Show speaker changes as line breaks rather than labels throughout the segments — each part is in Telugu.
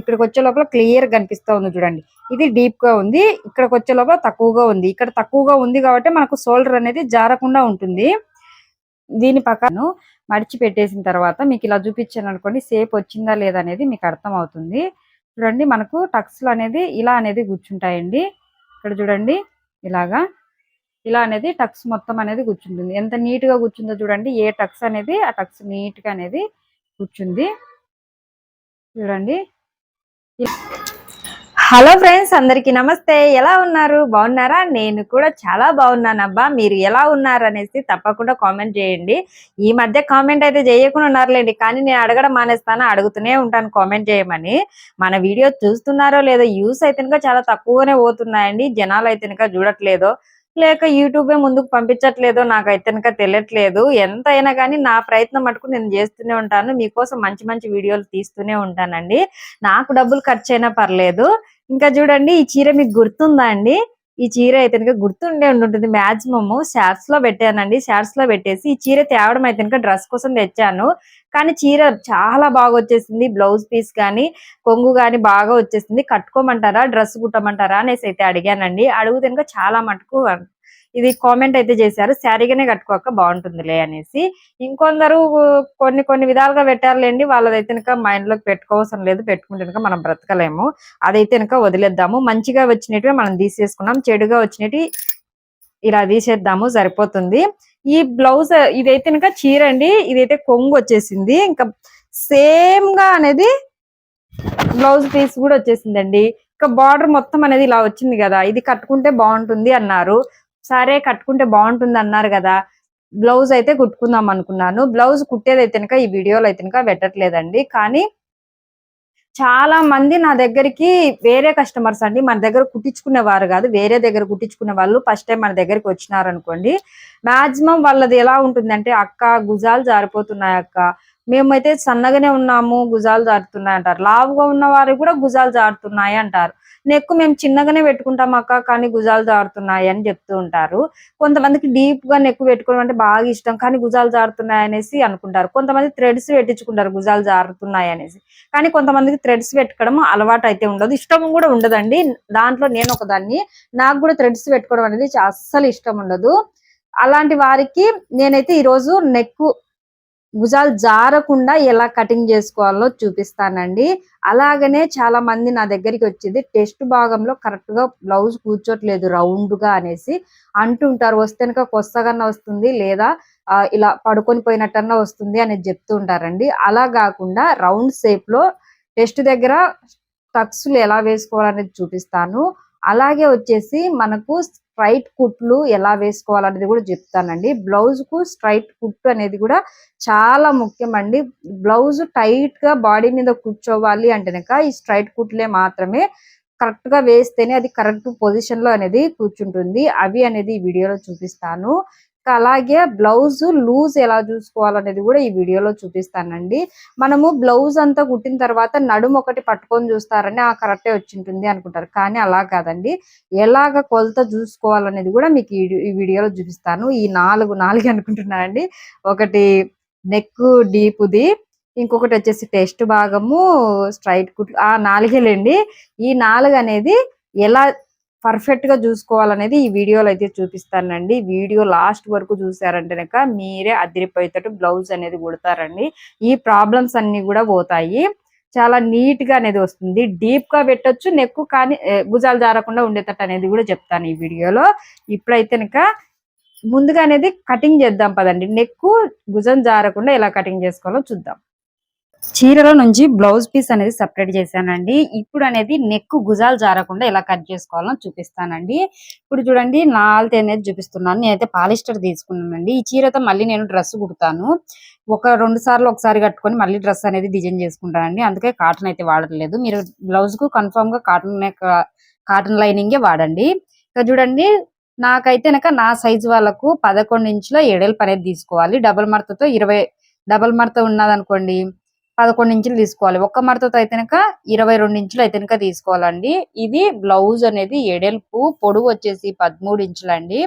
ఇక్కడికి వచ్చే లోపల క్లియర్ కనిపిస్తూ ఉంది చూడండి. ఇది డీప్గా ఉంది. ఇక్కడికి వచ్చే లోపల తక్కువగా ఉంది. ఇక్కడ తక్కువగా ఉంది కాబట్టి మనకు షోల్డర్ అనేది జారకుండా ఉంటుంది. దీని పక్కన మడిచి పెట్టేసిన తర్వాత మీకు ఇలా చూపించాను అనుకోండి సేప్ వచ్చిందా లేదా అనేది మీకు అర్థం అవుతుంది చూడండి మనకు టక్స్ అనేది ఇలా అనేది కూర్చుంటాయండి. ఇక్కడ చూడండి ఇలాగా. ఇలా అనేది టక్స్ మొత్తం అనేది కూర్చుంటుంది. ఎంత నీట్గా కూర్చుందో చూడండి ఏ టక్స్ అనేది ఆ టక్స్ నీట్గా అనేది కూర్చుంది. చూడండి హలో ఫ్రెండ్స్ అందరికి నమస్తే. ఎలా ఉన్నారు? బాగున్నారా? నేను కూడా చాలా బాగున్నానబ్బా మీరు ఎలా ఉన్నారు అనేసి తప్పకుండా కామెంట్ చేయండి. ఈ మధ్య కామెంట్ అయితే చేయకుండా ఉన్నారులేండి కానీ నేను అడగడం మానేస్తాను. అడుగుతూనే ఉంటాను కామెంట్ చేయమని. మన వీడియో చూస్తున్నారో లేదో యూస్ అయితే చాలా తక్కువనే పోతున్నాయండి. జనాలు అయితే చూడట్లేదో. లేక యూట్యూబే ముందుకు పంపించట్లేదో నాకైతే కనుక తెలియట్లేదు. ఎంత అయినా కానీ నా ప్రయత్నం మటుకు నేను చేస్తూనే ఉంటాను. మీకోసం మంచి మంచి వీడియోలు తీస్తూనే ఉంటానండి. నాకు డబ్బులు ఖర్చు అయినా పర్లేదు. ఇంకా చూడండి ఈ చీర మీకు గుర్తుందా అండి? ఈ చీర అయితే కనుక గుర్తుండే ఉంటుంది మాక్సిమమ్ షార్ట్స్లో పెట్టానండి. షార్ట్స్లో పెట్టేసి ఈ చీర తేవడం అయితే కనుక డ్రెస్ కోసం తెచ్చాను. కానీ చీర చాలా బాగా వచ్చేసింది. బ్లౌజ్ పీస్ కానీ కొంగు కానీ బాగా వచ్చేసింది. కట్టుకోమంటారా? డ్రెస్ కుట్టమంటారా? అనేసి అయితే అడిగానండి. అడుగుతే కనుక చాలా మటుకు ఇది కామెంట్ అయితే చేశారు శారీగానే కట్టుకోక బాగుంటుందిలే అనేసి. ఇంకొందరు కొన్ని కొన్ని విధాలుగా పెట్టారులేండి వాళ్ళదైతే కనుక మైండ్లోకి పెట్టుకోవసరం లేదు పెట్టుకుంటే కనుక మనం బ్రతకలేము. అదైతే కనుక వదిలేద్దాము. మంచిగా వచ్చినట్టు మనం తీసేసుకున్నాం చెడుగా వచ్చినట్టు ఇలా తీసేద్దాము సరిపోతుంది. ఈ బ్లౌజ్ ఇదైతే కనుక చీర అండి ఇదైతే కొంగు వచ్చేసింది. ఇంకా సేమ్గా అనేది బ్లౌజ్ పీస్ కూడా వచ్చేసిందండి. ఇంకా బార్డర్ మొత్తం అనేది ఇలా వచ్చింది కదా ఇది కట్టుకుంటే బాగుంటుంది అన్నారు. సరే కట్టుకుంటే బాగుంటుంది అన్నారు కదా బ్లౌజ్ అయితే కుట్టుకుందాం అనుకున్నాను. బ్లౌజ్ కుట్టేది అయితే ఈ వీడియోలో అయితే పెట్టట్లేదండి. కానీ చాలా మంది నా దగ్గరికి వేరే కస్టమర్స్ అండి మన దగ్గర కుట్టించుకునే వారు కాదు వేరే దగ్గర కుట్టించుకునే వాళ్ళు ఫస్ట్ టైం మన దగ్గరికి వచ్చినారు అనుకోండి మాక్సిమం వాళ్ళది ఎలా ఉంటుందంటే అక్క గుజాలు జారిపోతున్నాయి అక్క మేమైతే సన్నగానే ఉన్నాము గుజాలు జారుతున్నాయి అంటారు. లావుగా ఉన్న వారు కూడా గుజాలు జారుతున్నాయి అంటారు. నెక్కు మేము చిన్నగానే పెట్టుకుంటాం అక్క కానీ గుజాలు జారుతున్నాయి అని చెప్తూ ఉంటారు. కొంతమందికి డీప్గా నెక్కు పెట్టుకోవడం అంటే బాగా ఇష్టం కానీ గుజాలు జారుతున్నాయి అనేసి అనుకుంటారు. కొంతమంది థ్రెడ్స్ పెట్టించుకుంటారు గుజాలు జారుతున్నాయి అనేసి. కానీ కొంతమందికి థ్రెడ్స్ పెట్టుకోవడం అలవాటు అయితే ఉండదు. ఇష్టం కూడా ఉండదండి. దాంట్లో నేను ఒకదాన్ని నాకు కూడా థ్రెడ్స్ పెట్టుకోవడం అనేది అస్సలు ఇష్టం ఉండదు. అలాంటి వారికి నేనైతే ఈరోజు నెక్ భుజాలు జారకుండా ఎలా కటింగ్ చేసుకోవాలో చూపిస్తానండి. అలాగనే చాలా మంది నా దగ్గరికి వచ్చేది టెస్ట్ భాగంలో కరెక్ట్గా బ్లౌజ్ కూర్చోట్లేదు రౌండ్గా అనేసి అంటుంటారు. వస్తే కనుక కొత్తగానే వస్తుంది లేదా ఇలా పడుకొని పోయినట్టన్నా వస్తుంది అనేది చెప్తూ ఉంటారండి. అలా కాకుండా రౌండ్ షేప్లో టెస్ట్ దగ్గర టక్స్లు ఎలా వేసుకోవాలనేది చూపిస్తాను. అలాగే వచ్చేసి మనకు స్ట్రైట్ కుట్లు ఎలా వేసుకోవాలనేది కూడా చెప్తానండి. బ్లౌజ్కు స్ట్రైట్ కుట్టు అనేది కూడా చాలా ముఖ్యం అండి. బ్లౌజ్ టైట్గా బాడీ మీద కూర్చోవాలి అంటే కనుక ఈ స్ట్రైట్ కుట్లే మాత్రమే కరెక్ట్గా వేస్తేనే అది కరెక్ట్ పొజిషన్లో అనేది కూర్చుంటుంది. అవి అనేది ఈ వీడియోలో చూపిస్తాను. అలాగే బ్లౌజ్ లూజ్ ఎలా చూసుకోవాలనేది కూడా ఈ వీడియోలో చూపిస్తానండి. మనము బ్లౌజ్ అంతా కుట్టిన తర్వాత నడుము ఒకటి పట్టుకొని చూస్తారని ఆ కరెక్టే వచ్చింటుంది అనుకుంటారు. కానీ అలా కాదండి. ఎలాగ కొలత చూసుకోవాలనేది కూడా మీకు ఈ వీడియోలో చూపిస్తాను. ఈ నాలుగు నాలుగు అనుకుంటున్నానండి. ఒకటి నెక్ డీప్ది ఇంకొకటి వచ్చేసి టెస్ట్ భాగము స్ట్రైట్ కుట్లు ఆ నాలుగేలండి. ఈ నాలుగు అనేది ఎలా పర్ఫెక్ట్గా చూసుకోవాలనేది ఈ వీడియోలో అయితే చూపిస్తానండి. వీడియో లాస్ట్ వరకు చూసారంటే కనుక మీరే అదిరిపోయేటట్టు బ్లౌజ్ అనేది కుడతారండి. ఈ ప్రాబ్లమ్స్ అన్ని కూడా పోతాయి. చాలా నీట్గా అనేది వస్తుంది. డీప్గా పెట్టొచ్చు నెక్కు కానీ భుజాలు జారకుండా ఉండేటట్టు అనేది కూడా చెప్తాను ఈ వీడియోలో. ఇప్పుడైతే కనుక ముందుగా అనేది కటింగ్ చేద్దాం పదండి. నెక్కు భుజం జారకుండా ఎలా కటింగ్ చేసుకోవాలో చూద్దాం. చీరల నుంచి బ్లౌజ్ పీస్ అనేది సెపరేట్ చేశానండి. ఇప్పుడు అనేది నెక్ గుజాలు జారకుండా ఎలా కట్ చేసుకోవాలో చూపిస్తానండి. ఇప్పుడు చూడండి నాలుగు అనేది చూపిస్తున్నాను. నేనైతే పాలిస్టర్ తీసుకున్నానండి. ఈ చీరతో మళ్ళీ నేను డ్రెస్ కుడతాను. ఒక రెండు సార్లు ఒకసారి కట్టుకొని మళ్ళీ డ్రెస్ అనేది డిజైన్ చేసుకుంటానండి. అందుకే కాటన్ అయితే వాడట్లేదు. మీరు బ్లౌజ్కు కన్ఫర్మ్గా కాటన్ కాటన్ లైనింగే వాడండి. ఇక చూడండి నాకైతే కనుక నా సైజు వాళ్ళకు పదకొండు ఇంచుల ఎడల్పు అనేది తీసుకోవాలి. డబుల్ మర్తతో ఇరవై డబుల్ మర్త ఉన్నదనుకోండి పదకొండు ఇంచులు తీసుకోవాలి. ఒక్క మడతతో అయితే కనుక ఇరవై రెండు ఇంచులు అయితే కనుక తీసుకోవాలండి. ఇది బ్లౌజ్ అనేది ఎడెల్పు పొడవు వచ్చేసి పదమూడు ఇంచులండి.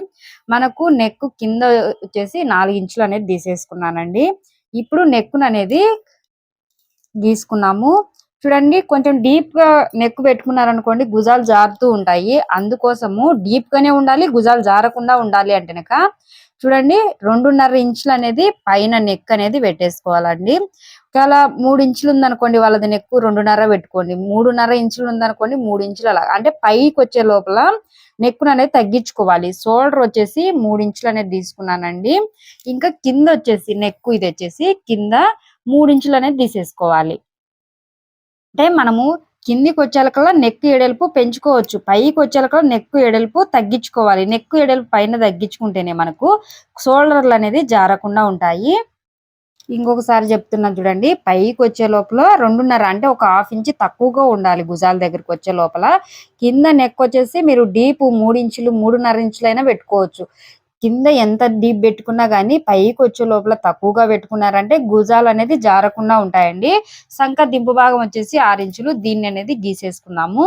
మనకు నెక్ కింద వచ్చేసి నాలుగు ఇంచులు అనేది తీసేసుకున్నానండి. ఇప్పుడు నెక్ అనేది గీసుకున్నాము. చూడండి కొంచెం డీప్గా నెక్ పెట్టుకున్నారనుకోండి గుజాలు జారుతూ ఉంటాయి. అందుకోసము డీప్ గానే ఉండాలి గుజాలు జారకుండా ఉండాలి అంటే చూడండి రెండున్నర ఇంచులు అనేది పైన నెక్ అనేది పెట్టేసుకోవాలండి. ఒకవేళ మూడు ఇంచులు ఉందనుకోండి వాళ్ళది నెక్ రెండున్నర పెట్టుకోండి. మూడున్నర ఇంచులు ఉందనుకోండి మూడు ఇంచులు అలా. అంటే పైకి వచ్చే లోపల నెక్కును అనేది తగ్గించుకోవాలి. షోల్డర్ వచ్చేసి మూడు ఇంచులు అనేది తీసుకున్నానండి. ఇంకా కింద వచ్చేసి నెక్ ఇది వచ్చేసి కింద మూడు ఇంచులు అనేది తీసేసుకోవాలి. అంటే మనము కిందికి వచ్చేలకల్లా నెక్ ఎడల్పు పెంచుకోవచ్చు. పైకి వచ్చేలకల్లా నెక్ ఎడల్పు తగ్గించుకోవాలి. నెక్ ఎడల్పు పైన తగ్గించుకుంటేనే మనకు షోల్డర్లు అనేది జారకుండా ఉంటాయి. ఇంకొకసారి చెప్తున్నా చూడండి. పైకి వచ్చే లోపల రెండున్నర అంటే ఒక హాఫ్ ఇంచ్ తక్కువగా ఉండాలి భుజాల దగ్గరికి వచ్చే లోపల. కింద నెక్ వచ్చేసి మీరు డీప్ మూడు ఇంచులు మూడున్నర ఇంచులైనా పెట్టుకోవచ్చు. కింద ఎంత డీప్ పెట్టుకున్నా కానీ పైకి వచ్చే లోపల తక్కువగా పెట్టుకున్నారంటే గుజాలు అనేది జారకుండా ఉంటాయండి. సంఖ దింపు భాగం వచ్చేసి ఆరు ఇంచులు. దీన్ని అనేది గీసేసుకున్నాము.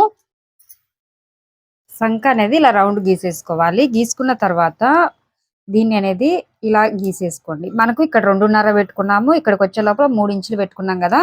సంఖ అనేది ఇలా రౌండ్ గీసేసుకోవాలి. గీసుకున్న తర్వాత దీన్ని అనేది ఇలా గీసేసుకోండి. మనకు ఇక్కడ రెండున్నర పెట్టుకున్నాము. ఇక్కడికి వచ్చే లోపల మూడు ఇంచులు పెట్టుకున్నాం కదా.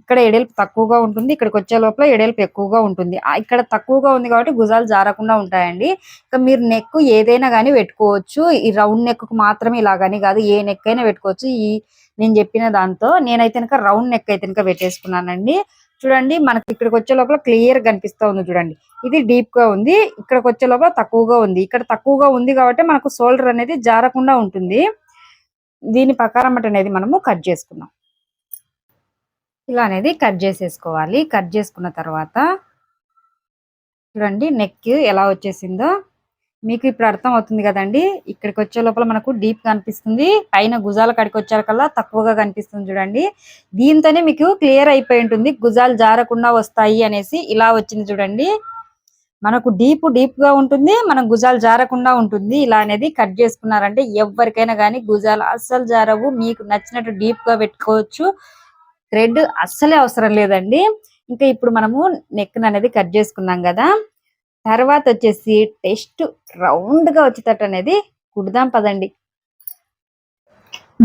ఇక్కడ ఎడల్పు తక్కువగా ఉంటుంది. ఇక్కడికి వచ్చే లోపల ఎడల్పు ఎక్కువగా ఉంటుంది. ఇక్కడ తక్కువగా ఉంది కాబట్టి భుజాలు జారకుండా ఉంటాయండి. ఇక మీరు నెక్ ఏదైనా కానీ పెట్టుకోవచ్చు. ఈ రౌండ్ నెక్ మాత్రమే ఇలా కానీ కాదు ఏ నెక్ అయినా పెట్టుకోవచ్చు. ఈ నేను చెప్పిన దాంతో నేనైతే కనుక రౌండ్ నెక్ అయితే కనుక పెట్టేసుకున్నానండి. చూడండి మనకి ఇక్కడికి వచ్చే లోపల క్లియర్ కనిపిస్తూ ఉంది చూడండి. ఇది డీప్గా ఉంది. ఇక్కడికి వచ్చే లోపల తక్కువగా ఉంది. ఇక్కడ తక్కువగా ఉంది కాబట్టి మనకు షోల్డర్ అనేది జారకుండా ఉంటుంది. దీని ప్రకారం అనేది మనము కట్ చేసుకున్నాం ఇలా అనేది కట్ చేసేసుకోవాలి. కట్ చేసుకున్న తర్వాత చూడండి నెక్ ఎలా వచ్చేసిందో. మీకు ఇప్పుడు అర్థం అవుతుంది కదండి. ఇక్కడికి వచ్చే లోపల మనకు డీప్ కనిపిస్తుంది. పైన భుజాల కడికి కల్లా తక్కువగా కనిపిస్తుంది చూడండి. దీంతోనే మీకు క్లియర్ అయిపోయి ఉంటుంది. గుజాలు జారకుండా వస్తాయి అనేసి ఇలా వచ్చింది చూడండి. మనకు డీప్ డీప్గా ఉంటుంది. మన గుజాలు జారకుండా ఉంటుంది. ఇలా అనేది కట్ చేసుకున్నారంటే ఎవరికైనా కానీ గుజాలు అస్సలు జారవు. మీకు నచ్చినట్టు డీప్గా పెట్టుకోవచ్చు. థ్రెడ్ అస్సలే అవసరం లేదండి. ఇంకా ఇప్పుడు మనము నెక్ అనేది కట్ చేసుకున్నాం కదా. తర్వాత వచ్చేసి టెస్ట్ రౌండ్గా వచ్చేటట్టు అనేది కుడదాం పదండి.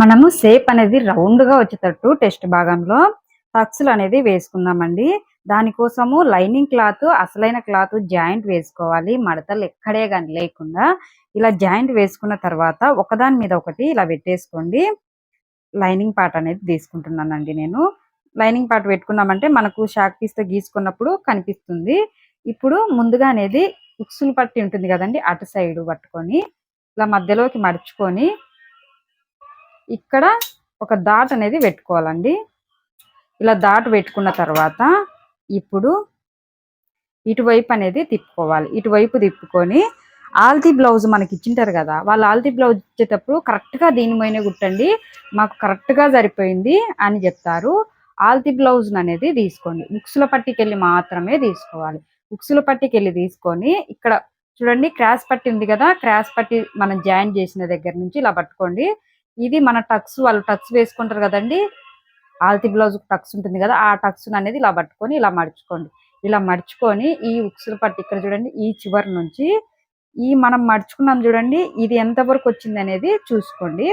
మనము సేప్ అనేది రౌండ్గా వచ్చేటట్టు టెస్ట్ భాగంలో టక్స్లు అనేది వేసుకుందామండి. దానికోసము లైనింగ్ క్లాత్ అసలైన క్లాత్ జాయింట్ వేసుకోవాలి. మడతలు ఎక్కడే కానీ లేకుండా. ఇలా జాయింట్ వేసుకున్న తర్వాత ఒకదాని మీద ఒకటి ఇలా పెట్టేసుకోండి. లైనింగ్ పార్ట్ అనేది తీసుకుంటున్నానండి నేను. లైనింగ్ పార్ట్ పెట్టుకున్నామంటే మనకు షాక్ పీస్తో గీసుకున్నప్పుడు కనిపిస్తుంది. ఇప్పుడు ముందుగా అనేది ఉక్సులు పట్టి ఉంటుంది కదండి అటు సైడ్ పట్టుకొని ఇలా మధ్యలోకి మడుచుకొని ఇక్కడ ఒక దాట్ అనేది పెట్టుకోవాలండి. ఇలా దాట్ పెట్టుకున్న తర్వాత ఇప్పుడు ఇటువైపు అనేది తిప్పుకోవాలి. ఇటువైపు తిప్పుకొని ఆల్తీ బ్లౌజ్ మనకి ఇచ్చింటారు కదా వాళ్ళు ఆల్తీ బ్లౌజ్ ఇచ్చేటప్పుడు కరెక్ట్గా దీని కుట్టండి మాకు కరెక్ట్గా సరిపోయింది అని చెప్తారు. ఆల్తీ బ్లౌజ్ అనేది తీసుకోండి. ఉక్సుల పట్టికెళ్ళి మాత్రమే తీసుకోవాలి. ఉక్సుల పట్టికెళ్ళి తీసుకొని ఇక్కడ చూడండి క్రాస్ పట్టి ఉంది కదా క్రాస్ పట్టి మనం జాయిన్ చేసిన దగ్గర నుంచి ఇలా పట్టుకోండి. ఇది మన టక్స్ వాళ్ళు టక్స్ వేసుకుంటారు కదండి ఆల్తీ బ్లౌజ్ టక్స్ ఉంటుంది కదా ఆ టక్స్ అనేది ఇలా పట్టుకొని ఇలా మడుచుకోండి. ఇలా మడుచుకొని ఈ ఉక్సుల పట్టి ఇక్కడ చూడండి ఈ చివరి నుంచి ఈ మనం మడుచుకున్నాం చూడండి ఇది ఎంత వరకు వచ్చింది అనేది చూసుకోండి.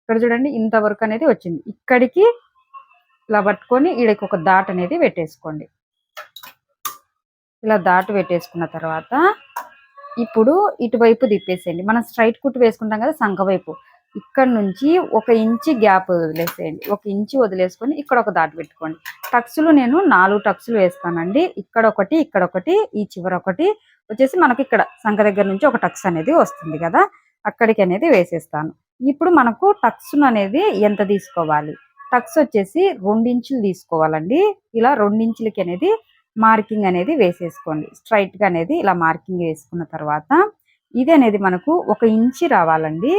ఇక్కడ చూడండి ఇంతవరకు అనేది వచ్చింది. ఇక్కడికి ఇలా పట్టుకొని ఈడకి ఒక దాట్ అనేది పెట్టేసుకోండి. ఇలా దాటు పెట్టేసుకున్న తర్వాత ఇప్పుడు ఇటువైపు తిప్పేసేయండి. మనం స్ట్రైట్ కుట్టు వేసుకుంటాం కదా సంఖ వైపు. ఇక్కడ నుంచి ఒక ఇంచి గ్యాప్ వదిలేసేయండి. ఒక ఇంచి వదిలేసుకొని ఇక్కడ ఒక దాటి పెట్టుకోండి. టక్స్లు నేను నాలుగు టక్స్లు వేస్తానండి. ఇక్కడ ఒకటి ఇక్కడ ఒకటి ఈ చివర ఒకటి వచ్చేసి మనకి ఇక్కడ సంఖ దగ్గర నుంచి ఒక టక్స్ అనేది వస్తుంది కదా అక్కడికి అనేది వేసేస్తాను. ఇప్పుడు మనకు టక్స్ అనేది ఎంత తీసుకోవాలి? టక్స్ వచ్చేసి రెండించులు తీసుకోవాలండి. ఇలా రెండించులకి అనేది మార్కింగ్ అనేది వేసేసుకోండి. స్ట్రైట్గా అనేది ఇలా మార్కింగ్ వేసుకున్న తర్వాత ఇది అనేది మనకు ఒక ఇంచి రావాలండి.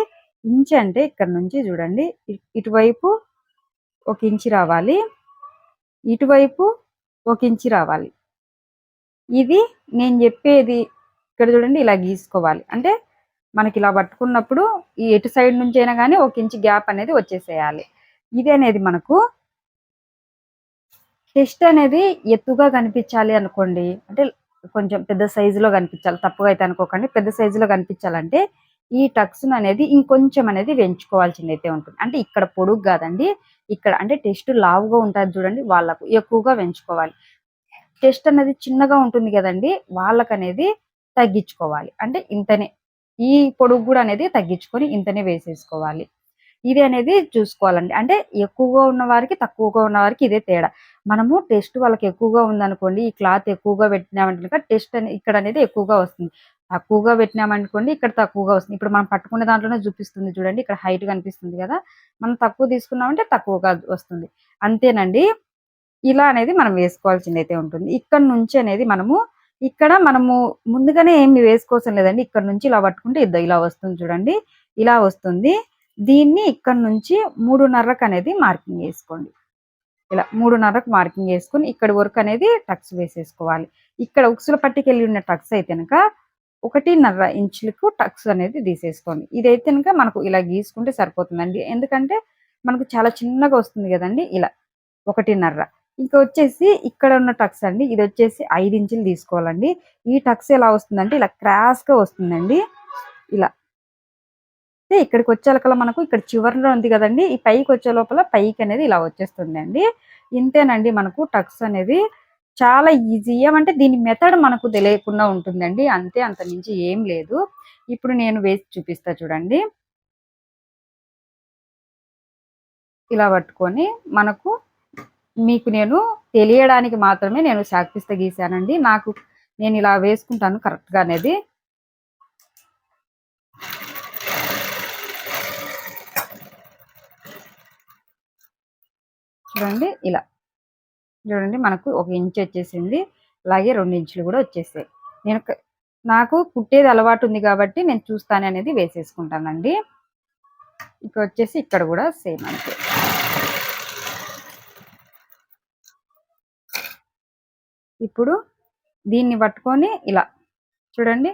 ఇంచి అంటే ఇక్కడ నుంచి చూడండి ఇటువైపు ఒక ఇంచి రావాలి ఇటువైపు ఒక ఇంచి రావాలి. ఇది నేను చెప్పేది ఇక్కడ చూడండి ఇలా గీసుకోవాలి. అంటే మనకి ఇలా పట్టుకున్నప్పుడు ఈ ఎటు సైడ్ నుంచి అయినా కానీ ఒక ఇంచు గ్యాప్ అనేది వచ్చేసేయాలి. ఇది అనేది మనకు టెస్ట్ అనేది ఎత్తుగా కనిపించాలి అనుకోండి. అంటే కొంచెం పెద్ద సైజులో కనిపించాలి. తప్పుగా అయితే అనుకోకండి. పెద్ద సైజులో కనిపించాలంటే ఈ టక్స్ అనేది ఇంకొంచెం అనేది పెంచుకోవాల్సింది అయితే ఉంటుంది. అంటే ఇక్కడ పొడుగు కాదండి. ఇక్కడ అంటే టెస్ట్ లావుగా ఉంటుంది చూడండి. వాళ్ళకు ఎక్కువగా పెంచుకోవాలి టెస్ట్ అనేది చిన్నగా ఉంటుంది కదండి వాళ్ళకనేది తగ్గించుకోవాలి. అంటే ఇంతనే ఈ పొడుగు కూడా అనేది తగ్గించుకొని ఇంతనే వేసేసుకోవాలి. ఇది అనేది చూసుకోవాలండి. అంటే ఎక్కువగా ఉన్న వారికి తక్కువగా ఉన్న వారికి ఇదే తేడా. మనము టెస్ట్ వాళ్ళకి ఎక్కువగా ఉందనుకోండి ఈ క్లాత్ ఎక్కువగా పెట్టినామంటే టెస్ట్ అనేది ఇక్కడ అనేది ఎక్కువగా వస్తుంది. తక్కువగా పెట్టినామనుకోండి ఇక్కడ తక్కువగా వస్తుంది. ఇప్పుడు మనం పట్టుకునే దాంట్లోనే చూపిస్తుంది చూడండి ఇక్కడ హైట్ కనిపిస్తుంది కదా. మనం తక్కువ తీసుకున్నామంటే తక్కువగా వస్తుంది. అంతేనండి. ఇలా అనేది మనం వేసుకోవాల్సింది అయితే ఉంటుంది. ఇక్కడ నుంచి అనేది మనము ఇక్కడ మనము ముందుగానే ఏమి వేసుకోవసం లేదండి. ఇక్కడ నుంచి ఇలా పట్టుకుంటే ఇద్దో ఇలా వస్తుంది చూడండి. ఇలా వస్తుంది. దీన్ని ఇక్కడ నుంచి మూడున్నరకు అనేది మార్కింగ్ వేసుకోండి. ఇలా మూడున్నరకు మార్కింగ్ వేసుకొని ఇక్కడ వరకు అనేది టక్స్ వేసేసుకోవాలి. ఇక్కడ ఉక్సుల పట్టుకెళ్ళి ఉన్న టక్స్ అయితే కనుక ఒకటిన్నర ఇంచులకు టక్స్ అనేది తీసేసుకోండి. ఇదైతే కనుక మనకు ఇలా గీసుకుంటే సరిపోతుందండి. ఎందుకంటే మనకు చాలా చిన్నగా వస్తుంది కదండి. ఇలా ఒకటిన్నర. ఇంకా వచ్చేసి ఇక్కడ ఉన్న టక్స్ అండి. ఇది వచ్చేసి ఐదు ఇంచులు తీసుకోవాలండి. ఈ టక్స్ ఎలా వస్తుందంటే ఇలా క్రాస్గా వస్తుందండి. ఇలా. అయితే ఇక్కడికి వచ్చేలకల్లా మనకు ఇక్కడ చివరిలో ఉంది కదండి. ఈ పైకి వచ్చే లోపల పైకి అనేది ఇలా వచ్చేస్తుంది అండి ఇంతేనండి మనకు టక్స్ అనేది. చాలా ఈజీ ఏమంటే దీని మెథడ్ మనకు తెలియకుండా ఉంటుందండి. అంతే అంత నుంచి ఏం లేదు. ఇప్పుడు నేను వేసి చూపిస్తా చూడండి. ఇలా పట్టుకొని మనకు మీకు నేను తెలియడానికి మాత్రమే నేను శాక్పిస్త గీసానండి. నాకు నేను ఇలా వేసుకుంటాను కరెక్ట్గా అనేది. చూడండి ఇలా. చూడండి మనకు ఒక ఇంచ్ వచ్చేసింది. అలాగే రెండు ఇంచులు కూడా వచ్చేసాయి. నేను నాకు కుట్టేది అలవాటు ఉంది కాబట్టి నేను చూస్తాను అనేది వేసేసుకుంటానండి. ఇక వచ్చేసి ఇక్కడ కూడా సేమ్ అంతే. ఇప్పుడు దీన్ని పట్టుకొని ఇలా. చూడండి.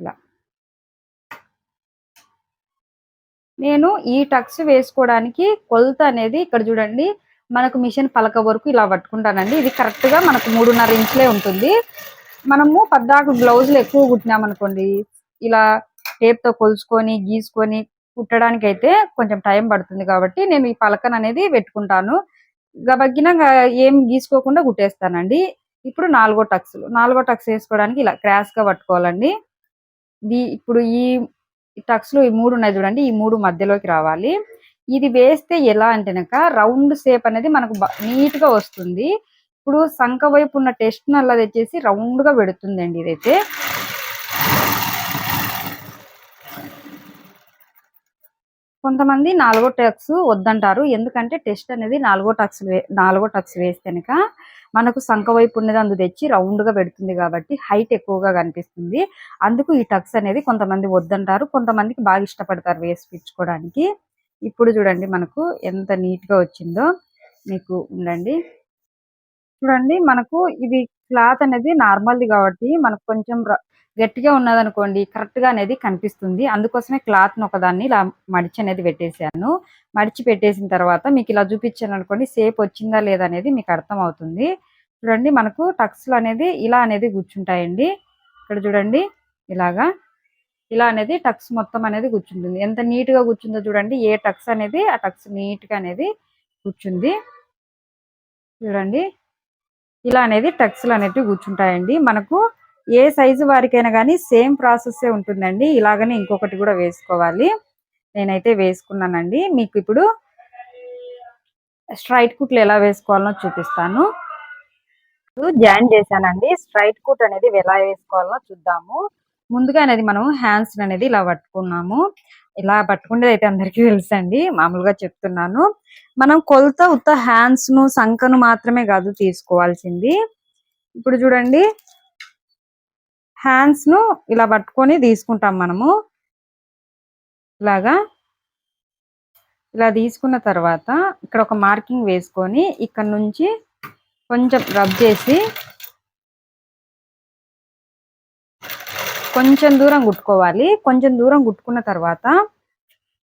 ఇలా. నేను ఈ టక్స్ వేసుకోవడానికి కొలత అనేది ఇక్కడ చూడండి. మనకు మిషన్ పలక వరకు ఇలా పట్టుకుంటానండి. ఇది కరెక్ట్గా మనకు మూడున్నర ఇంచులే ఉంటుంది. మనము పద్దాకు బ్లౌజులు ఎక్కువ కుట్టినామనుకోండి. ఇలా టేప్తో కొలుచుకొని గీసుకొని కుట్టడానికి అయితే కొంచెం టైం పడుతుంది కాబట్టి నేను ఈ పలకన అనేది పెట్టుకుంటాను. గబగ్గిన ఏం గీసుకోకుండా కుట్టేస్తానండి ఇప్పుడు నాలుగో టక్స్లు. నాలుగో టక్స్ వేసుకోవడానికి ఇలా క్రాస్గా పట్టుకోవాలండి. ఇది ఇప్పుడు ఈ టక్స్లు ఈ మూడు ఉన్నాయి చూడండి. ఈ మూడు మధ్యలోకి రావాలి. ఇది వేస్తే ఎలా అంటేనక రౌండ్ షేప్ అనేది మనకు నీట్గా వస్తుంది. ఇప్పుడు సంఖ వైపు ఉన్న టెస్ట్ నల్లది వచ్చేసి రౌండ్గా పెడుతుందండి ఇదైతే. కొంతమంది నాలుగో టక్స్ వద్దంటారు. ఎందుకంటే టెస్ట్ అనేది నాలుగో టక్స్ నాలుగో టక్స్ వేస్తే కనుక మనకు సంఖ వైపు ఉన్నది అందు తెచ్చి రౌండ్గా పెడుతుంది కాబట్టి హైట్ ఎక్కువగా కనిపిస్తుంది. అందుకు ఈ టక్స్ అనేది కొంతమంది వద్దంటారు. కొంతమందికి బాగా ఇష్టపడతారు వేసిపించుకోవడానికి ఇప్పుడు చూడండి మనకు ఎంత నీట్గా వచ్చిందో. మీకు ఉండండి. చూడండి మనకు ఇది క్లాత్ అనేది నార్మల్ది కాబట్టి మనకు కొంచెం గట్టిగా ఉన్నదనుకోండి కరెక్ట్గా అనేది కనిపిస్తుంది. అందుకోసమే క్లాత్ను ఒకదాన్ని ఇలా మడిచి అనేది పెట్టేశాను. మడిచి పెట్టేసిన తర్వాత మీకు ఇలా చూపించాను అనుకోండి సేప్ వచ్చిందా లేదా అనేది మీకు అర్థం అవుతుంది చూడండి మనకు టక్స్లు అనేది ఇలా అనేది కూర్చుంటాయండి. ఇక్కడ చూడండి ఇలాగా. ఇలా అనేది టక్స్ మొత్తం అనేది కూర్చుంటుంది. ఎంత నీట్గా కూర్చుందో చూడండి ఏ టక్స్ అనేది ఆ టక్స్ నీట్గా అనేది కూర్చుంది. చూడండి ఇలా అనేది టక్స్లు అనేటివి కూర్చుంటాయండి. మనకు ఏ సైజు వారికైనా కానీ సేమ్ ప్రాసెస్ ఉంటుందండి. ఇలాగనే ఇంకొకటి కూడా వేసుకోవాలి. నేనైతే వేసుకున్నానండి. మీకు ఇప్పుడు స్ట్రైట్ కుట్లు ఎలా వేసుకోవాలో చూపిస్తాను. జాయిన్ చేశానండి. స్ట్రైట్ కుట్ అనేది ఎలా వేసుకోవాలో చూద్దాము. ముందుగా అనేది మనం హ్యాండ్స్ అనేది ఇలా పట్టుకున్నాము. ఇలా పట్టుకునేది అయితే అందరికీ తెలుసండి. మామూలుగా చెప్తున్నాను. మనం కొలత ఉత్త హ్యాండ్స్ను సంఖను మాత్రమే కాదు తీసుకోవాల్సింది. ఇప్పుడు చూడండి. హ్యాండ్స్ను ఇలా పట్టుకొని తీసుకుంటాం మనము. ఇలాగా. ఇలా తీసుకున్న తర్వాత ఇక్కడ ఒక మార్కింగ్ వేసుకొని ఇక్కడ నుంచి కొంచెం రబ్ చేసి కొంచెం దూరం కుట్టుకోవాలి. కొంచెం దూరం కుట్టుకున్న తర్వాత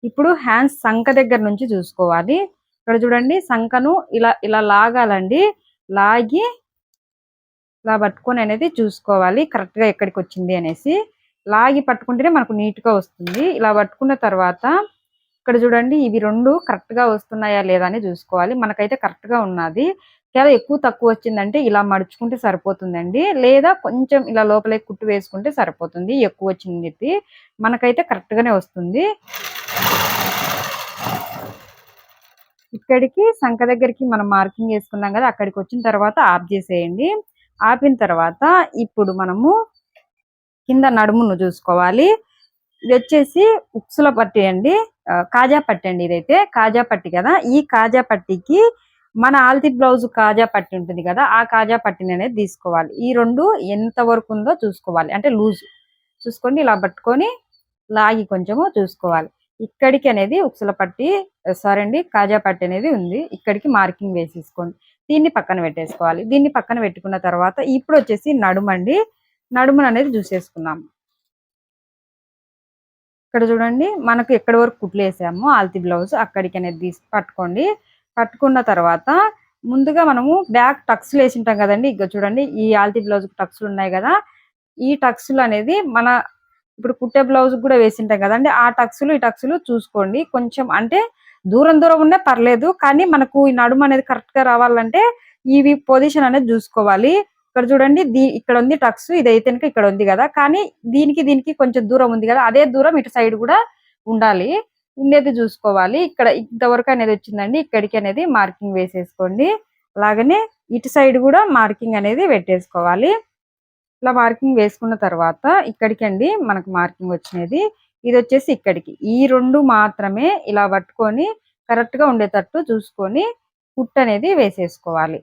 ఇప్పుడు హ్యాండ్స్ సంఖ దగ్గర నుంచి చూసుకోవాలి. ఇక్కడ చూడండి సంఖను ఇలా ఇలా లాగాలండి. లాగి ఇలా పట్టుకొని అనేది చూసుకోవాలి. కరెక్ట్గా ఎక్కడికి వచ్చింది అనేసి. లాగి పట్టుకుంటేనే మనకు నీట్గా వస్తుంది. ఇలా పట్టుకున్న తర్వాత ఇక్కడ చూడండి ఇవి రెండు కరెక్ట్గా వస్తున్నాయా లేదా అని చూసుకోవాలి. మనకైతే కరెక్ట్గా ఉన్నది. ఒకవేళ ఎక్కువ తక్కువ వచ్చిందంటే ఇలా మడుచుకుంటే సరిపోతుందండి. లేదా కొంచెం ఇలా లోపలికి కుట్టు వేసుకుంటే సరిపోతుంది. ఎక్కువ వచ్చింది మనకైతే కరెక్ట్గానే వస్తుంది. ఇక్కడికి సంఖ దగ్గరికి మనం మార్కింగ్ వేసుకున్నాం కదా అక్కడికి వచ్చిన తర్వాత ఆఫ్ చేసేయండి. ఆపిన తర్వాత ఇప్పుడు మనము కింద నడుమును చూసుకోవాలి. ఇది వచ్చేసి ఉక్సుల పట్టి అండి. కాజా పట్టి అండి ఇదైతే. కాజా పట్టి కదా. ఈ కాజా పట్టికి మన ఆల్తి బ్లౌజ్ కాజా పట్టి ఉంటుంది కదా. ఆ కాజా పట్టిని అనేది తీసుకోవాలి. ఈ రెండు ఎంత వరకు ఉందో చూసుకోవాలి. అంటే లూజ్. చూసుకోండి ఇలా పట్టుకొని లాగి కొంచెము చూసుకోవాలి. ఇక్కడికి అనేది ఉక్సుల పట్టి సారీ అండి కాజా పట్టి అనేది ఉంది. ఇక్కడికి మార్కింగ్ వేసేసుకోండి. దీన్ని పక్కన పెట్టేసుకోవాలి. దీన్ని పక్కన పెట్టుకున్న తర్వాత ఇప్పుడు వచ్చేసి నడుమండి. నడుమును అనేది చూసేసుకున్నాం ఇక్కడ చూడండి మనకు ఎక్కడి వరకు కుట్లు వేసామో ఆల్తి బ్లౌజ్ అక్కడికి అనేది తీసి పట్టుకోండి. పట్టుకున్న తర్వాత ముందుగా మనము బ్యాక్ టక్స్లు వేసి ఉంటాం కదండి. ఇక చూడండి ఈ ఆల్తి బ్లౌజ్ టక్స్లు ఉన్నాయి కదా. ఈ టక్స్లు అనేది మన ఇప్పుడు కుట్టే బ్లౌజ్ కూడా వేసి ఉంటాం కదండి ఆ టక్సులు ఈ టక్సులు చూసుకోండి. కొంచెం అంటే దూరం దూరం ఉన్నా పర్లేదు కానీ మనకు ఈ నడుము అనేది కరెక్ట్గా రావాలంటే ఇవి పొజిషన్ అనేది చూసుకోవాలి. ఇక్కడ చూడండి దీ ఇక్కడ ఉంది టక్స్ ఇదైతే ఇక్కడ ఉంది కదా. కానీ దీనికి దీనికి కొంచెం దూరం ఉంది కదా అదే దూరం ఇటు సైడ్ కూడా ఉండాలి. ఉండేది చూసుకోవాలి. ఇక్కడ ఇంతవరకు అనేది వచ్చిందండి. ఇక్కడికి అనేది మార్కింగ్ వేసేసుకోండి. అలాగనే ఇటు సైడ్ కూడా మార్కింగ్ అనేది పెట్టేసుకోవాలి. ఇలా మార్కింగ్ వేసుకున్న తర్వాత ఇక్కడికి అండి మనకు మార్కింగ్ వచ్చినది. ఇది వచ్చేసి ఇక్కడికి. ఈ రెండు మాత్రమే ఇలా పట్టుకొని కరెక్ట్గా ఉండేటట్టు చూసుకొని కుట్ అనేది వేసేసుకోవాలి.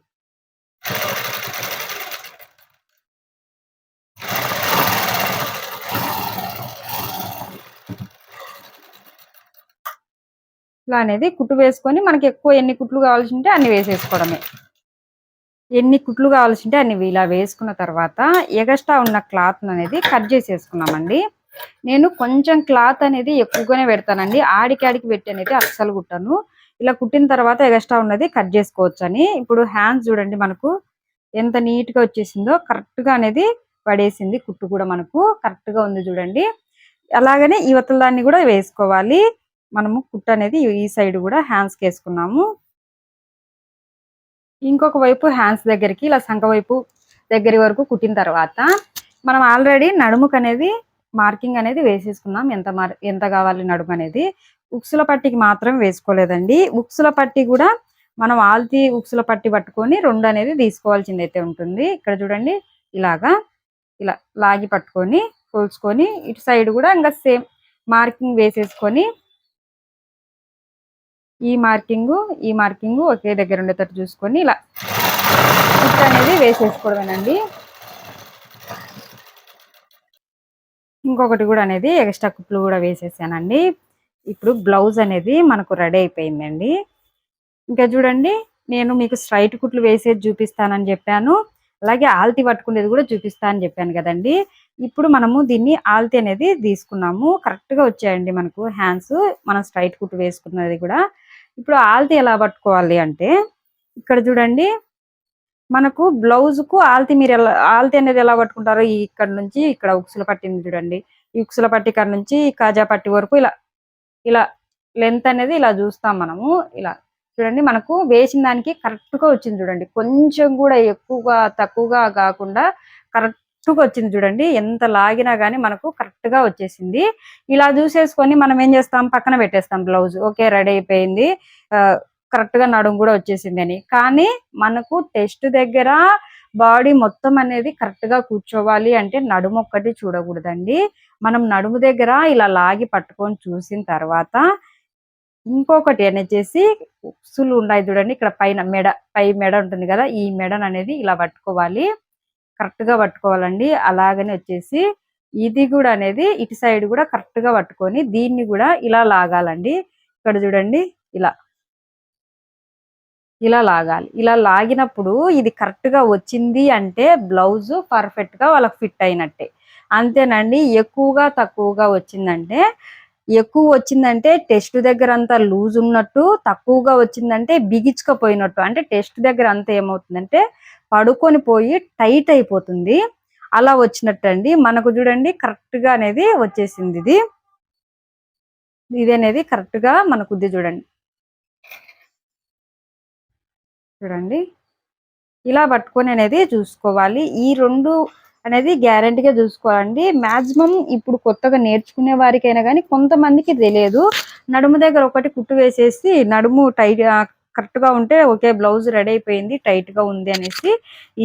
ఇలా అనేది కుట్టు వేసుకొని మనకి ఎక్కువ ఎన్ని కుట్లు కావాల్సి ఉంటే అన్ని వేసేసుకోవడమే. ఎన్ని కుట్లు కావాల్సింటే అన్ని ఇలా వేసుకున్న తర్వాత ఎగస్ట్రా ఉన్న క్లాత్ అనేది కట్ చేసేసుకున్నామండి. నేను కొంచెం క్లాత్ అనేది ఎక్కువగానే పెడతానండి. ఆడికాడికి పెట్టి అనేది అస్సలు కుట్టాను. ఇలా కుట్టిన తర్వాత ఎగస్ట్రా ఉన్నది కట్ చేసుకోవచ్చు అని ఇప్పుడు హ్యాండ్స్ చూడండి మనకు ఎంత నీట్గా వచ్చేసిందో కరెక్ట్గా అనేది పడేసింది కుట్టు కూడా మనకు. కరెక్ట్గా ఉంది చూడండి. అలాగనే ఇవతల దాన్ని కూడా వేసుకోవాలి. మనము కుట్టు అనేది ఈ సైడ్ కూడా హ్యాండ్స్కి వేసుకున్నాము. ఇంకొక వైపు హ్యాండ్స్ దగ్గరికి ఇలా సంఖ వైపు దగ్గర వరకు కుట్టిన తర్వాత మనం ఆల్రెడీ నడుముకు అనేది మార్కింగ్ అనేది వేసేసుకున్నాం. ఎంత మార్ ఎంత కావాలి నడుము అనేది. ఉక్సుల పట్టికి మాత్రం వేసుకోలేదండి. ఉక్సుల పట్టి కూడా మనం ఆల్తి ఉక్సుల పట్టి పట్టుకొని రెండు అనేది తీసుకోవాల్సింది అయితే ఉంటుంది. ఇక్కడ చూడండి ఇలాగా ఇలా లాగి పట్టుకొని కొలుచుకొని ఇటు సైడ్ కూడా ఇంకా సేమ్ మార్కింగ్ వేసేసుకొని ఈ మార్కింగ్ ఈ మార్కింగ్ ఒకే దగ్గర ఉండేటట్టు చూసుకొని ఇలా కుట్ అనేది వేసేసుకోవడమేనండి. ఇంకొకటి కూడా అనేది ఎక్స్ట్రా కుట్లు కూడా వేసేసానండి. ఇప్పుడు బ్లౌజ్ అనేది మనకు రెడీ అయిపోయిందండి. ఇంకా చూడండి నేను మీకు స్ట్రైట్ కుట్లు వేసేది చూపిస్తానని చెప్పాను. అలాగే ఆల్తి పట్టుకునేది కూడా చూపిస్తానని చెప్పాను కదండి. ఇప్పుడు మనము దీన్ని ఆల్తి అనేది తీసుకున్నాము. కరెక్ట్గా వచ్చాయండి మనకు హ్యాండ్స్. మనం స్ట్రైట్ కుట్టు వేసుకున్నది కూడా. ఇప్పుడు ఆల్తి ఎలా పట్టుకోవాలి అంటే ఇక్కడ చూడండి మనకు బ్లౌజ్కు ఆల్తి మీరు ఎలా ఆల్తి అనేది ఎలా పట్టుకుంటారో ఇక్కడ నుంచి ఇక్కడ ఉక్సుల పట్టింది చూడండి. ఈ ఉక్సుల పట్టి ఇక్కడ నుంచి కాజా పట్టి వరకు ఇలా ఇలా లెంత్ అనేది ఇలా చూస్తాం మనము ఇలా. చూడండి మనకు వేసిన దానికి కరెక్ట్గా వచ్చింది చూడండి. కొంచెం కూడా ఎక్కువగా తక్కువగా కాకుండా కరెక్ట్ గా వచ్చింది చూడండి. ఎంత లాగినా కానీ మనకు కరెక్ట్గా వచ్చేసింది. ఇలా చూసేసుకొని మనం ఏం చేస్తాం? పక్కన పెట్టేస్తాం బ్లౌజ్. ఓకే రెడీ అయిపోయింది. కరెక్ట్గా నడుము కూడా వచ్చేసింది అని. కానీ మనకు టెస్ట్ దగ్గర బాడీ మొత్తం అనేది కరెక్ట్గా కూర్చోవాలి అంటే నడుము ఒక్కటి చూడకూడదండి. మనం నడుము దగ్గర ఇలా లాగి పట్టుకొని చూసిన తర్వాత ఇంకొకటి అనేసి ఉక్సులు ఉన్నాయి చూడండి. ఇక్కడ పైన మెడ పై మెడ ఉంటుంది కదా ఈ మెడను అనేది ఇలా పట్టుకోవాలి. కరెక్ట్గా పట్టుకోవాలండి. అలాగనే వచ్చేసి ఇది కూడా అనేది ఇటు సైడ్ కూడా కరెక్ట్గా పట్టుకొని దీన్ని కూడా ఇలా లాగాలండి. ఇక్కడ చూడండి ఇలా. ఇలా లాగాలి. ఇలా లాగినప్పుడు ఇది కరెక్ట్గా వచ్చింది అంటే బ్లౌజ్ పర్ఫెక్ట్గా వాళ్ళకి ఫిట్ అయినట్టే. అంతేనండి ఎక్కువగా తక్కువగా వచ్చిందంటే ఎక్కువ వచ్చిందంటే టెస్ట్ దగ్గర అంతా లూజ్ ఉన్నట్టు తక్కువగా వచ్చిందంటే బిగించుకపోయినట్టు అంటే టెస్ట్ దగ్గర అంతా ఏమవుతుందంటే పడుకొని పోయి టైట్ అయిపోతుంది. అలా వచ్చినట్టు అండి మనకు చూడండి కరెక్ట్గా అనేది వచ్చేసింది ఇది. ఇది అనేది కరెక్ట్గా మనకు చూడండి. చూడండి. ఇలా పట్టుకొని అనేది చూసుకోవాలి. ఈ రెండు అనేది గ్యారంటీగా చూసుకోవాలండి. మాక్సిమం ఇప్పుడు కొత్తగా నేర్చుకునే వారికైనా కానీ కొంతమందికి తెలియదు. నడుము దగ్గర ఒకటి కుట్టు వేసేసి నడుము టైట్ కరెక్ట్గా ఉంటే ఓకే బ్లౌజ్ రెడీ అయిపోయింది టైట్గా ఉంది అనేసి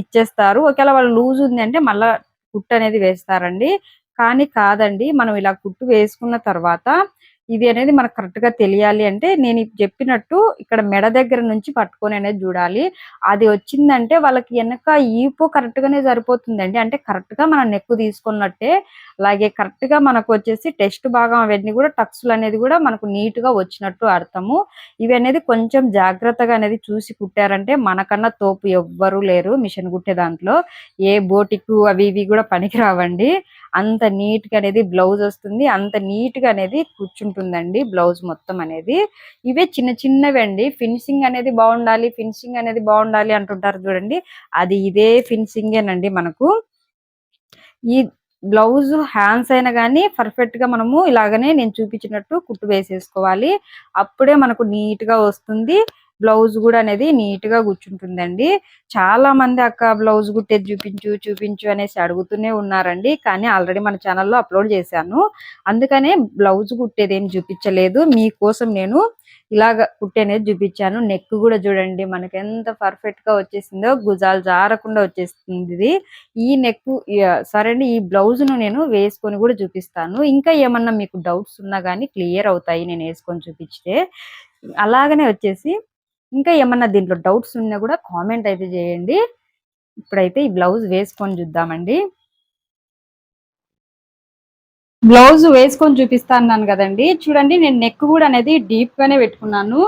ఇచ్చేస్తారు. ఒకవేళ వాళ్ళు లూజ్ ఉంది అంటే మళ్ళా కుట్టు అనేది వేస్తారండి. కానీ కాదండి మనం ఇలా కుట్టు వేసుకున్న తర్వాత ఇది అనేది మనకు కరెక్ట్గా తెలియాలి అంటే నేను చెప్పినట్టు ఇక్కడ మెడ దగ్గర నుంచి పట్టుకొని అనేది చూడాలి. అది వచ్చిందంటే వాళ్ళకి వెనక ఈపు కరెక్ట్ గానే సరిపోతుందండి. అంటే కరెక్ట్గా మనం నెక్కు తీసుకున్నట్టే అలాగే కరెక్ట్గా మనకు వచ్చేసి టెస్ట్ భాగం అవన్నీ కూడా టక్స్లు అనేది కూడా మనకు నీట్గా వచ్చినట్టు అర్థము. ఇవి అనేది కొంచెం జాగ్రత్తగా అనేది చూసి కుట్టారంటే మనకన్నా తోపు ఎవ్వరు లేరు మిషన్ కుట్టే దాంట్లో. ఏ బోటికు అవి ఇవి కూడా పనికి రావండి అంత నీట్గా అనేది బ్లౌజ్ వస్తుంది. అంత నీట్గా అనేది కూర్చుంటుందండి బ్లౌజ్ మొత్తం అనేది. ఇవే చిన్న చిన్నవి అండి. ఫినిషింగ్ అనేది బాగుండాలి ఫినిషింగ్ అనేది బాగుండాలి అంటుంటారు చూడండి. అది ఇదే ఫినిషింగేనండి మనకు. ఈ బ్లౌజ్ హ్యాండ్స్ అయినా కానీ పర్ఫెక్ట్గా మనము ఇలాగనే నేను చూపించినట్టు కుట్టు వేసేసుకోవాలి. అప్పుడే మనకు నీట్గా వస్తుంది. బ్లౌజ్ కూడా అనేది నీట్గా కూర్చుంటుందండి. చాలా మంది అక్క బ్లౌజ్ కుట్టేది చూపించు చూపించు అనేసి అడుగుతూనే ఉన్నారండి. కానీ ఆల్రెడీ మన ఛానల్లో అప్లోడ్ చేశాను. అందుకనే బ్లౌజ్ కుట్టేది ఏం చూపించలేదు. మీకోసం నేను ఇలాగ కుట్టేనేది చూపించాను. నెక్ కూడా చూడండి మనకి ఎంత పర్ఫెక్ట్గా వచ్చేసిందో గుజాలు జారకుండా వచ్చేస్తుంది ఇది. ఈ నెక్ సరే అండి ఈ బ్లౌజ్ను నేను వేసుకొని కూడా చూపిస్తాను. ఇంకా ఏమన్నా మీకు డౌట్స్ ఉన్నా కానీ క్లియర్ అవుతాయి నేను వేసుకొని చూపించితే అలాగనే వచ్చేసి ఇంకా ఏమన్నా దీంట్లో డౌట్స్ ఉన్నా కూడా కామెంట్ అయితే చేయండి. ఇప్పుడైతే ఈ బ్లౌజ్ వేసుకొని చూద్దామండి. బ్లౌజ్ వేసుకొని చూపిస్తాను కదండి. చూడండి నేను నెక్ కూడా అనేది డీప్ గానే పెట్టుకున్నాను.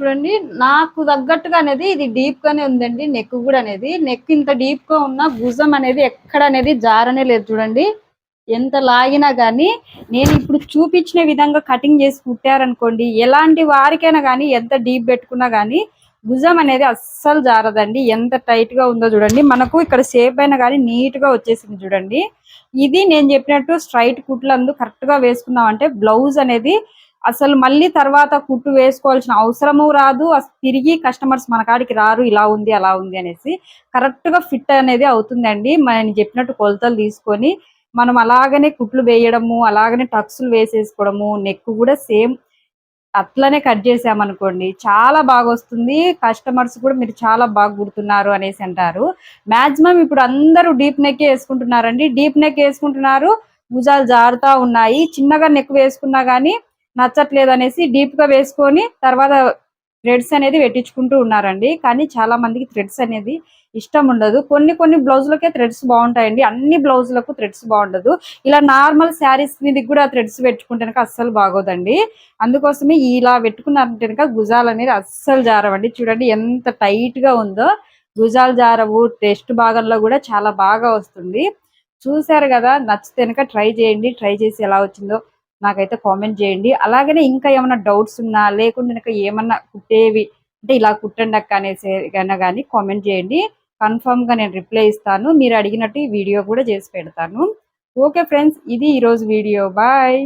చూడండి నాకు తగ్గట్టుగా అనేది ఇది డీప్ గానే ఉందండి నెక్ కూడా అనేది. నెక్ ఇంత డీప్గా ఉన్న భుజం అనేది ఎక్కడ అనేది జారనే లేదు చూడండి. ఎంత లాగినా కానీ నేను ఇప్పుడు చూపించిన విధంగా కటింగ్ చేసి కుట్టారనుకోండి ఎలాంటి వారికైనా కానీ ఎంత డీప్ పెట్టుకున్నా కానీ భుజం అనేది అస్సలు జారదండి. ఎంత టైట్గా ఉందో చూడండి. మనకు ఇక్కడ షేప్ అయినా కానీ నీట్గా వచ్చేసింది చూడండి. ఇది నేను చెప్పినట్టు స్ట్రైట్ కుట్లందు కరెక్ట్గా వేసుకున్నాం అంటే బ్లౌజ్ అనేది అసలు మళ్ళీ తర్వాత కుట్టు వేసుకోవాల్సిన అవసరము రాదు. అసలు తిరిగి కస్టమర్స్ మన కాడికి రారు ఇలా ఉంది అలా ఉంది అనేసి కరెక్ట్గా ఫిట్ అనేది అవుతుందండి. మనం చెప్పినట్టు కొలతలు తీసుకొని మనం అలాగనే కుట్లు వేయడము అలాగనే టక్స్లు వేసేసుకోవడము నెక్ కూడా సేమ్ అట్లనే కట్ చేసామనుకోండి చాలా బాగా వస్తుంది కస్టమర్స్ కూడా మీరు చాలా బాగా కుడుతున్నారు అనేసి అంటారు. మాక్సిమం ఇప్పుడు అందరూ డీప్ నెక్ వేసుకుంటున్నారండి. డీప్ నెక్ వేసుకుంటున్నారు. భుజాలు జారుతా ఉన్నాయి. చిన్నగా నెక్ వేసుకున్నా కానీ నచ్చట్లేదు అనేసి డీప్గా వేసుకొని తర్వాత థ్రెడ్స్ అనేది పెట్టించుకుంటూ ఉన్నారండి. కానీ చాలా మందికి థ్రెడ్స్ అనేది ఇష్టం ఉండదు. కొన్ని కొన్ని బ్లౌజులకే థ్రెడ్స్ బాగుంటాయండి. అన్ని బ్లౌజులకు థ్రెడ్స్ బాగుండదు. ఇలా నార్మల్ శారీస్ మీద కూడా థ్రెడ్స్ పెట్టుకుంటే అస్సలు బాగోదండి. అందుకోసమే ఇలా పెట్టుకున్నారంటే కనుక భుజాలు అనేది అస్సలు జారవండి. చూడండి ఎంత టైట్గా ఉందో. భుజాలు జారవు. టెస్ట్ భాగంలో కూడా చాలా బాగా వస్తుంది. చూసారు కదా? నచ్చితే కనుక ట్రై చేయండి. ట్రై చేసి ఎలా వచ్చిందో. నాకైతే కామెంట్ చేయండి. అలాగనే ఇంకా ఏమైనా డౌట్స్ ఉన్నా లేకుండా కనుక ఏమన్నా కుట్టేవి అంటే ఇలా కుట్టండి అక్క అనేసి కన్నా కానీ కామెంట్ చేయండి. కన్ఫర్మ్గా నేను రిప్లై ఇస్తాను. మీరు అడిగినట్టు ఈ వీడియో కూడా చేసి పెడతాను. ఓకే ఫ్రెండ్స్ ఇది ఈరోజు వీడియో బాయ్